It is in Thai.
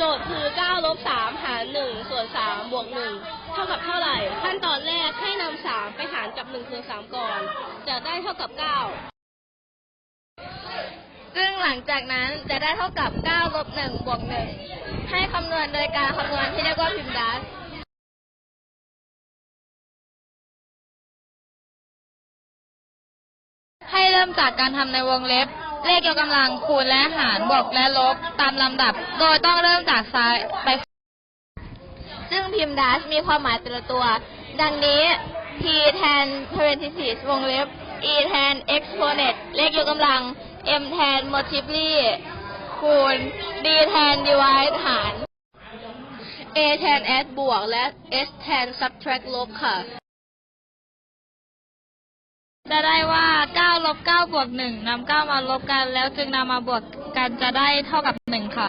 โจทย์คือ9ลบ3หาร1ส่วน3บวก1เท่ากับเท่าไหร่ ขั้นตอนแรกให้นำ3ไปหารกับ1ส่วน3ก่อน จะได้เท่ากับ 9 ซึ่งหลังจากนั้นจะได้เท่ากับ9ลบ1บวก1ให้คำนวณโดยการคำนวณที่เรียกว่าพิมดัสให้เริ่มจากการทำในวงเล็บ เลขยกกำลังคูณและหารบวกและลบตามลำดับ โดยต้องเริ่มจากซ้ายไปซึ่งพิมพ์ดัชมีความหมายแต่ละตัว ดังนี้ p แทน parenthesis วงเล็บ e แทน exponent เลขยกกำลัง m แทน multiply คูณ d แทน divide หาร a แทน add บวก และ s แทน subtract ลบค่ะ จะได้ว่า9ลบ9บวก1นำ9มาลบกัน แล้วจึงนำมาบวกกันจะได้เท่ากับ1ค่ะ